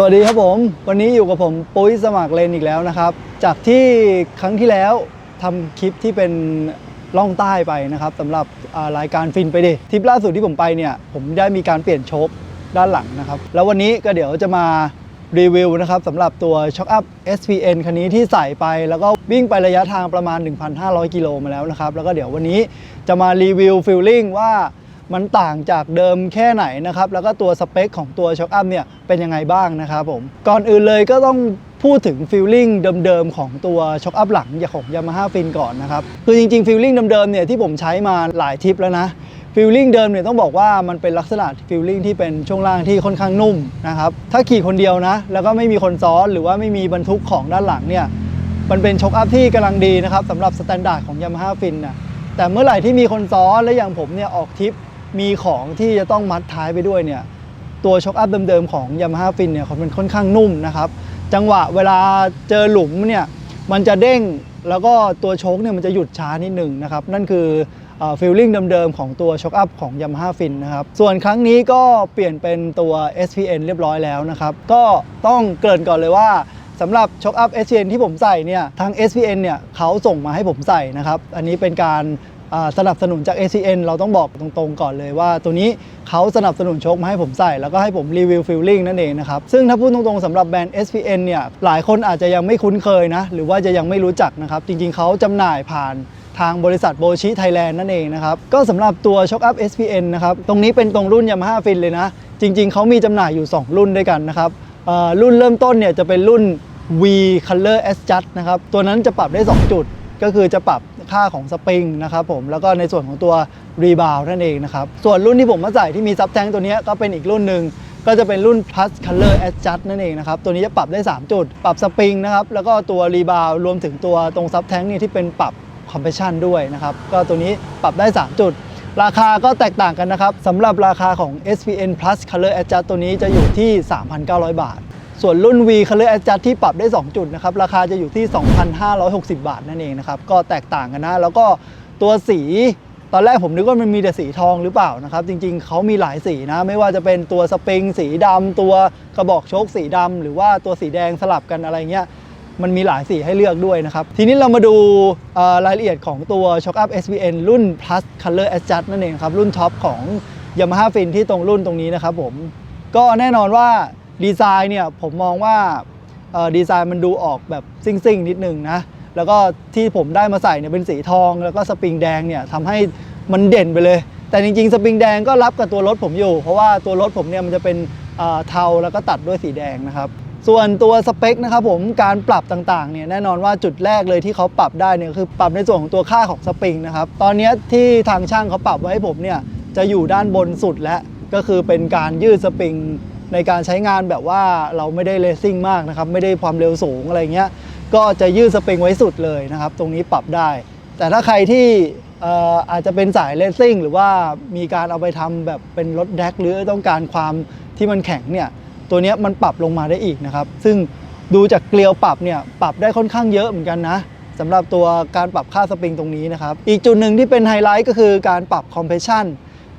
สวัสดีครับผม วันนี้อยู่กับผมปุ้ยสมัครเลนอีกแล้วนะครับ จากที่ครั้งที่แล้วทำคลิปที่เป็นล่องใต้ไปนะครับสำหรับรายการฟินไปดิทริปล่าสุดที่ผมไปเนี่ย ผมได้มีการเปลี่ยนโชคด้านหลังนะครับ แล้ววันนี้ก็เดี๋ยวจะมารีวิวนะครับสำหรับตัว Shock Up SPN คันนี้ที่ใส่ไป แล้วก็วิ่งไประยะทางประมาณ 1,500 กิโลมาแล้วนะครับ แล้วก็เดี๋ยววันนี้จะมารีวิวฟิลลิ่งว่า มันต่างจากเดิมแค่ไหนนะครับ แล้วก็ตัวสเปคของตัวช็อคอัพเนี่ยเป็นยังไงบ้างนะครับผม ก่อนอื่นเลยก็ต้องพูดถึงฟิลลิ่งเดิมๆของตัวช็อคอัพหลังของ Yamaha Fin ก่อนนะครับ คือจริงๆฟิลลิ่งเดิมๆเนี่ยที่ผมใช้มาหลายทริปแล้วนะฟิลลิ่งเดิมเนี่ยต้องบอกว่ามันเป็นลักษณะฟิลลิ่งที่เป็นช่วงล่างที่ค่อนข้างนุ่มนะครับถ้าขี่คนเดียวนะ แล้วก็ไม่มีคนซ้อนหรือว่าไม่มีบรรทุกของด้านหลังเนี่ยมันเป็นช็อคอัพที่กำลังดีนะครับสำหรับสแตนดาร์ดของ Yamaha Fin นะแต่เมื่อไหร่ที่มีคนซ้อนและอย่างผมเนี่ยออกทริป มีของที่จะต้องมัดท้ายไปด้วยเนี่ยตัวช็อคอัพเดิมๆของ Yamaha Fin เนี่ยมันค่อนข้างนุ่มนะครับจังหวะเวลาเจอหลุมเนี่ยมันจะเด้งแล้วก็ตัวโชคเนี่ยมันจะหยุดช้านิดหนึ่งนะครับนั่นคือฟิลลิ่งเดิมๆของตัวช็อคอัพของ Yamaha Fin นะครับส่วนครั้งนี้ก็เปลี่ยนเป็นตัว SPN เรียบร้อยแล้วนะครับก็ต้องเกริ่นก่อนเลยว่าสำหรับช็อคอัพ SPN ที่ผมใส่เนี่ยทาง SPN เนี่ยเขาส่งมาให้ผมใส่นะครับอันนี้เป็นการ สนับสนุนจาก ACN เราต้องบอกตรงๆก่อนเลยว่า ตัวนี้เขาสนับสนุนโชคมาให้ผมใส่ แล้วก็ให้ผมรีวิวฟิลลิ่งนั่นเองนะครับ ซึ่งถ้าพูดตรงๆสำหรับแบรนด์ SPN เนี่ยหลายคนอาจจะยังไม่คุ้นเคยนะ หรือว่าจะยังไม่รู้จักนะครับ จริงๆ เขาจำหน่ายผ่านทางบริษัทโบชิไทยแลนด์นั่นเองนะครับ ก็สำหรับตัว Shock Up SPN นะครับ ตรงนี้เป็นตรงรุ่น Yamaha Fin เลยนะ จริง ๆ เขามีจำหน่ายอยู่ 2 รุ่นด้วยกันนะครับรุ่นเริ่มต้นเนี่ยจะเป็นรุ่น V Color Adjust นะครับตัวนั้นจะปรับได้ 2 จุดก็คือจะปรับ ค่าของสปริงนะครับผมแล้วก็ในส่วนของตัวรีบาวนั่นเองนะครับส่วนรุ่นที่ผมมาใส่ที่มีซับแทงตัวนี้ก็เป็นอีกรุ่นหนึ่งก็จะเป็นรุ่น Plus Color Adjust นั่นเองนะครับ ตัวนี้จะปรับได้ 3 จุด ปรับสปริงนะครับ แล้วก็ตัวรีบาวรวมถึงตัวตรงซับแทงนี่ที่เป็นปรับคอมเพรสชันด้วยนะครับ ก็ตัวนี้ปรับได้ 3 จุด ราคาก็แตกต่างกันนะครับสำหรับราคาของ SPN Plus Color Adjust ตัวนี้จะอยู่ที่ 3,900 บาท ส่วนรุ่น V Color Adjust ที่ปรับได้ 2 จุดนะครับ ราคาจะอยู่ที่ 2,560 บาทนั่นเองนะครับ ก็แตกต่างกันนะ แล้วก็ตัวสีตอนแรกผมนึกว่ามันมีแต่สีทองหรือเปล่านะครับ จริงๆ เขามีหลายสีนะ ไม่ว่าจะเป็นตัวสปริงสีดำตัวกระบอกโชคสีดำหรือว่าตัวสีแดงสลับกันอะไรเงี้ยมันมีหลายสีให้เลือกด้วยนะครับ ทีนี้เรามาดูรายละเอียดของตัว Shock Up SVN รุ่น Plus Color Adjust นั่นเองครับ รุ่นท็อปของ Yamaha Fin ที่ตรงรุ่นตรงนี้นะครับผมก็แน่นอนว่า ดีไซน์เนี่ยผมมองว่าดีไซน์มันดูออกแบบซิ่งๆ นิดนึงนะแล้วก็ที่ผมได้มาใส่เนี่ยเป็นสีทอง แล้วก็สปริงแดงเนี่ยทำให้มันเด่นไปเลย แต่จริงๆ สปริงแดงก็รับกับตัวรถผมอยู่ เพราะว่าตัวรถผมเนี่ยมันจะเป็นเทาแล้วก็ตัดด้วยสีแดงนะครับส่วนตัวสเปคนะครับผมการปรับต่างๆเนี่ยแน่นอนว่าจุดแรกเลยที่เขาปรับได้เนี่ยคือปรับในส่วนของตัวค่าของสปริงนะครับตอนนี้ที่ทางช่างเขาปรับไว้ให้ผมเนี่ยจะอยู่ด้านบนสุดแล้วก็คือเป็นการยืดสปริง ในการใช้งานแบบว่าเราไม่ได้เลสซิ่งมากนะครับไม่ได้ความเร็วสูงอะไรเงี้ยก็จะยืดสปริงไว้สุดเลยนะครับ ตรงนี้ปรับได้ แต่ถ้าใครที่เอ่ออาจจะเป็นสายเลสซิ่งหรือว่ามีการเอาไปทำแบบเป็นรถแดกหรือต้องการความที่มันแข็งเนี่ยตัวเนี้ยมันปรับลงมาได้อีกนะครับ ซึ่งดูจากเกลียวปรับเนี่ยปรับได้ค่อนข้างเยอะเหมือนกันนะสำหรับตัวการปรับค่าสปริงตรงนี้นะครับ อีกจุดหนึ่งที่เป็นไฮไลท์ก็คือการปรับคอมเพรสชัน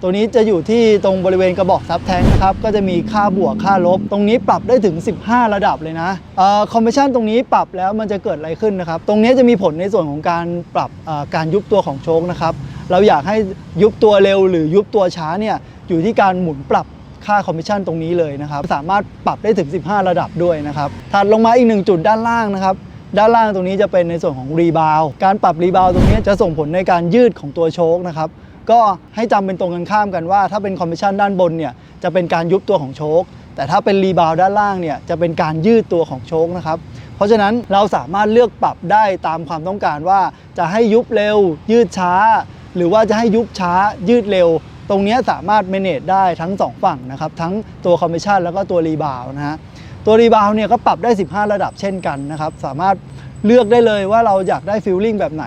ตัวนี้จะอยู่ที่ตรงบริเวณกระบอกซับแทงนะครับ ก็จะมีค่าบวกค่าลบ ตรงนี้ปรับได้ถึง 15 ระดับเลยนะคอมเพรสชันตรงนี้ปรับแล้วมันจะเกิดอะไรขึ้นนะครับ ตรงนี้จะมีผลในส่วนของการปรับอ่อการยุบตัวของโชคนะครับ เราอยากให้ยุบตัวเร็วหรือยุบตัวช้าเนี่ยอยู่ที่การหมุนปรับค่าคอมมิชชั่นตรงนี้เลยนะครับ สามารถปรับได้ถึง 15 ระดับด้วยนะครับถัดลงมาอีกหนึ่งจุดด้านล่างนะครับด้านล่างตรงนี้จะเป็นในส่วนของรีบาวการปรับรีบาวตรงนี้จะส่งผลในการยืดของตัวโชคนะครับ ก็ให้จำเป็นตรงกันข้ามกันว่า ถ้าเป็นคอมมิชชั่นด้านบนเนี่ยจะเป็นการยุบตัวของโชคแต่ถ้าเป็นรีบาวด้านล่างเนี่ยจะเป็นการยืดตัวของโชคนะครับเพราะฉะนั้นเราสามารถเลือกปรับได้ตามความต้องการว่าจะให้ยุบเร็ว ยืดช้า หรือว่าจะให้ยุบช้ายืดเร็ว ตรงนี้สามารถ manage ได้ทั้ง 2 ฝั่งนะครับทั้งตัวคอมมิชชั่นแล้วก็ตัวรีบาวนะฮะตัวรีบาวเนี่ยก็ปรับได้ 15 ระดับเช่นกันนะครับสามารถเลือกได้เลยว่าเราอยากได้ฟิลลิ่งแบบไหน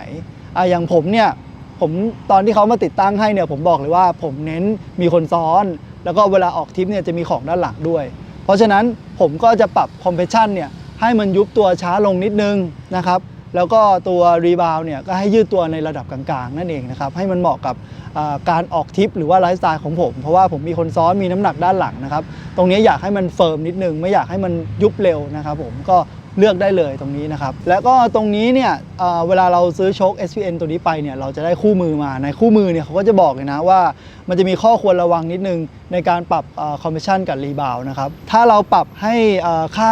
อะอย่างผมเนี่ย ผมตอนที่เขามาติดตั้งให้เนี่ยผมบอกเลยว่าผมเน้นมีคนซ้อน แล้วก็เวลาออกทริปเนี่ยจะมีของด้านหลังด้วย เพราะฉะนั้นผมก็จะปรับคอมเพรสชันเนี่ยให้มันยุบตัวช้าลงนิดนึงนะครับแล้วก็ตัวรีบาวเนี่ยก็ให้ยืดตัวในระดับกลางๆ นั่นเองนะครับ ให้มันเหมาะกับการออกทริปหรือว่าไลฟ์สไตล์ของผม เพราะว่าผมมีคนซ้อนมีน้ำหนักด้านหลังนะครับ ตรงนี้อยากให้มันเฟิร์มนิดนึง ไม่อยากให้มันยุบเร็วนะครับผมก็ เลือกได้เลยตรงนี้นะครับ แล้วก็ตรงนี้เนี่ยเเวลาเราซื้อโชค SPN ตัวนี้ไปเนี่ยเราจะได้คู่มือมาในคู่มือเนี่ยเขาก็จะบอกเลยนะว่า มันจะมีข้อควรระวังนิดนึงในการปรับคอมเพรสชันกับรีบาวนะครับถ้าเราปรับให้ค่า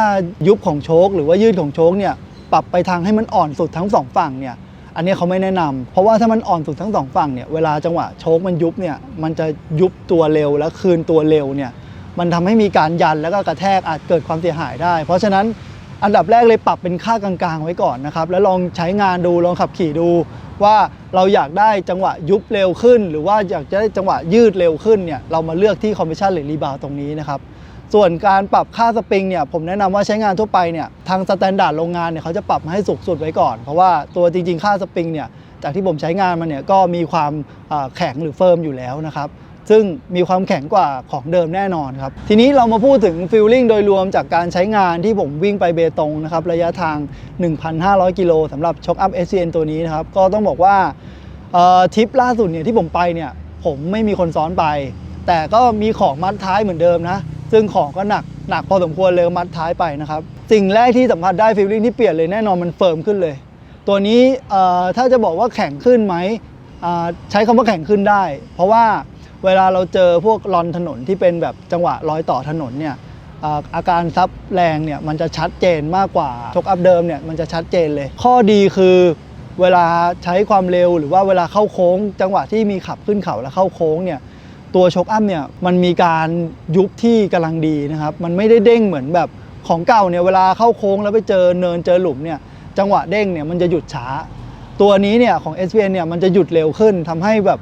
ยุบของโชคหรือว่ายืดของโชคเนี่ยปรับไปทางให้มันอ่อนสุดทั้งสองฝั่งเนี่ยอันนี้เขาไม่แนะนำเพราะว่าถ้ามันอ่อนสุดทั้งสองฝั่งเนี่ยเวลาจังหวะโชคมันยุบเนี่ยมันจะยุบตัวเร็วและคืนตัวเร็วเนี่ยมันทำให้มีการยันแล้วก็กระแทกอาจเกิดความเสียหายได้ เพราะฉะนั้น อันดับแรกเลยปรับเป็นค่ากลางๆ ไว้ก่อนนะครับ แล้วลองใช้งานดูลองขับขี่ดู ว่าเราอยากได้จังหวะยุบเร็วขึ้น หรือว่าอยากจะได้จังหวะยืดเร็วขึ้นเนี่ยเรามาเลือกที่คอมเพรสชันหรือรีบาวตรงนี้นะครับส่วนการปรับค่าสปริงเนี่ยผมแนะนำว่าใช้งานทั่วไปเนี่ยทางสแตนดาร์ดโรงงานเนี่ยเขาจะปรับมาให้สูงสุดไว้ก่อน เพราะว่าตัวจริง ๆ ค่าสปริงเนี่ยจากที่ผมใช้งานมาเนี่ยก็มีความแข็งหรือเฟิร์มอยู่แล้วนะครับ ซึ่งมีความแข็งกว่าของเดิมแน่นอนครับ ทีนี้เรามาพูดถึงฟิลลิ่งโดยรวมจากการใช้งานที่ผมวิ่งไปเบตงนะครับ ระยะทาง 1,500 กิโลสำหรับช็อคอัพ SCN ตัวนี้นะครับ ก็ต้องบอกว่าทริปล่าสุดเนี่ยที่ผมไปเนี่ย ผมไม่มีคนซ้อนไป แต่ก็มีของมัดท้ายเหมือนเดิมนะ ซึ่งของก็หนักหนักพอสมควรเลยมัดท้ายไปนะครับ สิ่งแรกที่สัมผัสได้ฟีลลิ่งที่เปลี่ยนเลยแน่นอนมันเฟิร์มขึ้นเลย ตัวนี้ถ้าจะบอกว่าแข็งขึ้นไหมใช้คำว่าแข็งขึ้นได้ เพราะว่า เวลาเราเจอพวกลอนถนนที่เป็นแบบจังหวะรอยต่อถนนเนี่ยอาการซับแรงเนี่ยมันจะชัดเจนมากกว่าชกอัพเดิมเนี่ยมันจะชัดเจนเลย ข้อดีคือเวลาใช้ความเร็วหรือว่าเวลาเข้าโค้ง จังหวะที่มีขับขึ้นเขาแล้วเข้าโค้งเนี่ยตัวชกอัพเนี่ยมันมีการยุบที่กำลังดีนะครับ มันไม่ได้เด้งเหมือนแบบของเก่าเนี่ยเวลาเข้าโค้งแล้วไปเจอเนินเจอหลุมเนี่ยจังหวะเด้งเนี่ยมันจะหยุดช้า ตัวนี้เนี่ยของ s p n เนี่ยมันจะหยุดเร็วขึ้นทำให้แบบ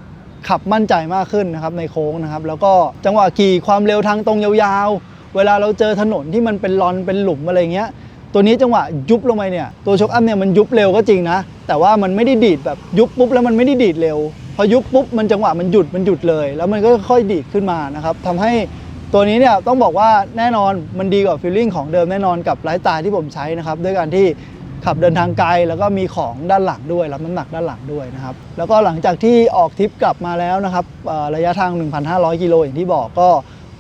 ขับมั่นใจมากขึ้นนะครับในโค้งนะครับ แล้วก็จังหวะขี่ความเร็วทางตรงยาวๆ เวลาเราเจอถนนที่มันเป็นลอนเป็นหลุมอะไรเงี้ยตัวนี้จังหวะยุบลงไปเนี่ยตัวชกอัพเนี่ยมันยุบเร็วก็จริงนะ แต่ว่ามันไม่ได้ดีดแบบยุบปุ๊บแล้วมันไม่ได้ดีดเร็ว พอยุบปุ๊บมันจังหวะมันหยุดมันหยุดเลย แล้วมันก็ค่อยดีดขึ้นมานะครับทำให้ตัวนี้เนี่ยต้องบอกว่าแน่นอนมันดีกว่าฟีลลิ่งของเดิมแน่นอนกับไลฟ์สไตล์ที่ผมใช้นะครับด้วยการที่ ขับเดินทางไกลแล้วก็มีของด้านหลังด้วยรับน้ำหนักด้านหลังด้วยนะครับแล้วก็หลังจากที่ออกทริปกลับมาแล้วนะครับระยะทาง 1,500 กิโลอย่างที่บอกก็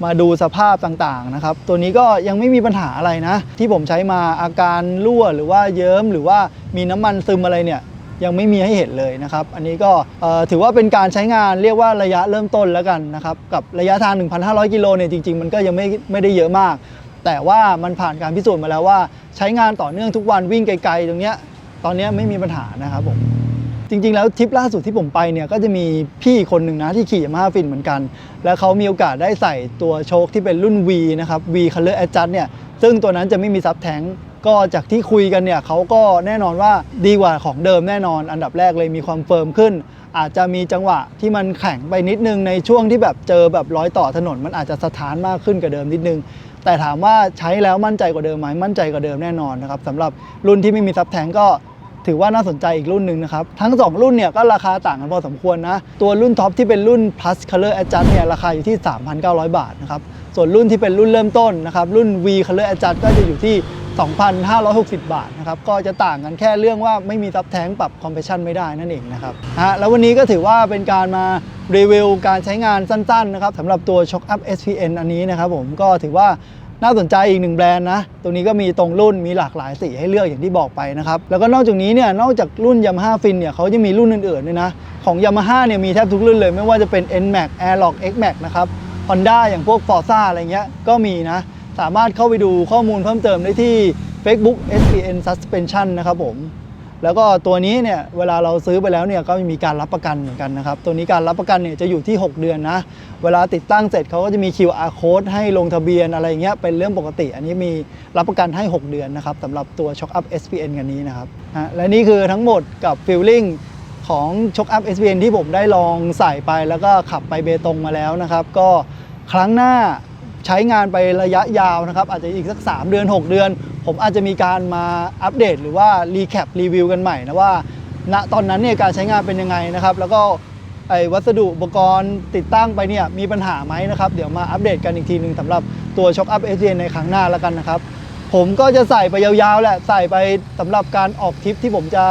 มาดูสภาพต่างๆนะครับ ตัวนี้ก็ยังไม่มีปัญหาอะไรนะ ที่ผมใช้มาอาการรั่วหรือว่าเยิ้มหรือว่ามีน้ำมันซึมอะไรเนี่ยยังไม่มีให้เห็นเลยนะครับ อันนี้ก็ถือว่าเป็นการใช้งานเรียกว่าระยะเริ่มต้นแล้วกันนะครับ กับระยะทาง 1,500 กิโลเนี่ยจริงๆ มันก็ยังไม่ไม่ได้เยอะมาก แต่ว่ามันผ่านการพิสูจน์มาแล้วว่า ใช้งานต่อเนื่องทุกวันวิ่งไกลๆ ตรงเนี้ยตอนเนี้ยไม่มีปัญหานะครับผมจริงๆ แล้วทริปล่าสุดที่ผมไปเนี่ยก็จะมีพี่คนหนึ่งนะที่ขี่มาฮ่าฟินเหมือนกัน แล้วเขามีโอกาสได้ใส่ตัวโชคที่เป็นรุ่น V นะครับ V Color Adjust เนี่ยซึ่งตัวนั้นจะไม่มีซับแทงก็จากที่คุยกันเนี่ยเขาก็แน่นอนว่าดีกว่าของเดิมแน่นอน อันดับแรกเลยมีความเฟิร์มขึ้น อาจจะมีจังหวะที่มันแข็งไปนิดนึงในช่วงที่แบบเจอแบบร้อยต่อถนน มันอาจจะสถานมากขึ้นกว่าเดิมนิดนึง แต่ถามว่าใช้แล้วมั่นใจกว่าเดิมไหมมั่นใจกว่าเดิมแน่นอนนะครับสำหรับรุ่นที่ไม่มีซับแทงก็ถือว่าน่าสนใจอีกรุ่นหนึ่งนะครับ ทั้ง 2 รุ่นเนี่ยก็ราคาต่างกันพอสมควรนะ ตัวรุ่นท็อปที่เป็นรุ่น plus color adjust เนี่ยราคาอยู่ที่ 3,900 บาทนะครับ ส่วนรุ่นที่เป็นรุ่นเริ่มต้นนะครับ รุ่น V color adjust ก็จะอยู่ที่ 2,560 บาทนะครับก็จะต่างกันแค่เรื่องว่าไม่มีซับแท้งปรับคอมเพรสชันไม่ได้นั่นเองนะครับฮะแล้ววันนี้ก็ถือว่าเป็นการมารีวิวการใช้งานสั้นๆนะครับสำหรับตัว Shock Up SPN อันนี้นะครับผมก็ถือว่าน่าสนใจอีกหนึ่งแบรนด์นะตรงนี้ก็มีตรงรุ่นมีหลากหลายสีให้เลือกอย่างที่บอกไปนะครับ แล้วก็นอกจากนี้เนี่ย นอกจากรุ่น Yamaha Fin เนี่ยเขาจะมีรุ่นอื่นๆด้วยนะ ของ Yamaha เนี่ยมีแทบทุกรุ่นเลย ไม่ว่าจะเป็น NMAX Airlock XMAX นะครับ Honda อย่างพวก Forza อะไรเงี้ยก็มีนะ สามารถเข้าไปดูข้อมูลเพิ่มเติมได้ที่ Facebook SPN Suspension นะครับผม แล้วก็ตัวนี้เนี่ยเวลาเราซื้อไปแล้วเนี่ยก็มีการรับประกันเหมือนกันนะครับ ตัวนี้การรับประกันเนี่ยจะอยู่ที่ 6 เดือนนะ เวลาติดตั้งเสร็จเขาก็จะมี QR code ให้ลงทะเบียนอะไรเงี้ยเป็นเรื่องปกติ อันนี้มีรับประกันให้ 6 เดือนนะครับสำหรับตัว Shock Up SPN กันนี้นะครับฮะและนี่คือทั้งหมดกับ Feeling ของ Shock Up SPN ที่ผมได้ลองใส่ไปแล้วก็ขับไปเบตงมาแล้วนะครับ ก็ครั้งหน้า ใช้งานไประยะยาวนะครับ อาจจะอีกสัก 3 เดือน 6 เดือน ผมอาจจะมีการมาอัปเดต หรือว่ารีแคปรีวิวกันใหม่นะว่าณตอนนั้นเนี่ยการใช้งานเป็นยังไงนะครับ แล้วก็ไอ้วัสดุอุปกรณ์ติดตั้งไปเนี่ยมีปัญหาไหมนะครับ เดี๋ยวมาอัปเดตกันอีกทีหนึ่งสำหรับตัว Shock Up s ในครั้งหน้าแล้วกันนะครับ ผมก็จะใส่ไปยาวๆแหละใส่ไปสำหรับการออกทริปที่ผมจะ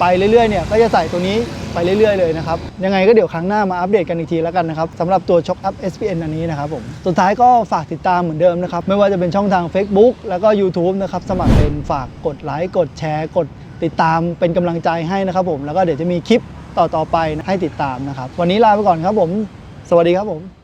ไปเรื่อยๆเนี่ยก็จะใส่ตัวนี้ไปเรื่อยๆเลยนะครับ ยังไงก็เดี๋ยวครั้งหน้ามาอัปเดตกันอีกทีแล้วกันนะครับสำหรับตัวช็อคอัพ SPN อันนี้นะครับผมสุดท้ายก็ฝากติดตามเหมือนเดิมนะครับ ไม่ว่าจะเป็นช่องทาง Facebook แล้วก็ YouTube นะครับ สมัครเป็นฝากกดไลค์กดแชร์กดติดตามเป็นกำลังใจให้นะครับผมแล้วก็เดี๋ยวจะมีคลิปต่อๆไปให้ติดตามนะครับ วันนี้ลาไปก่อนครับผม สวัสดีครับผม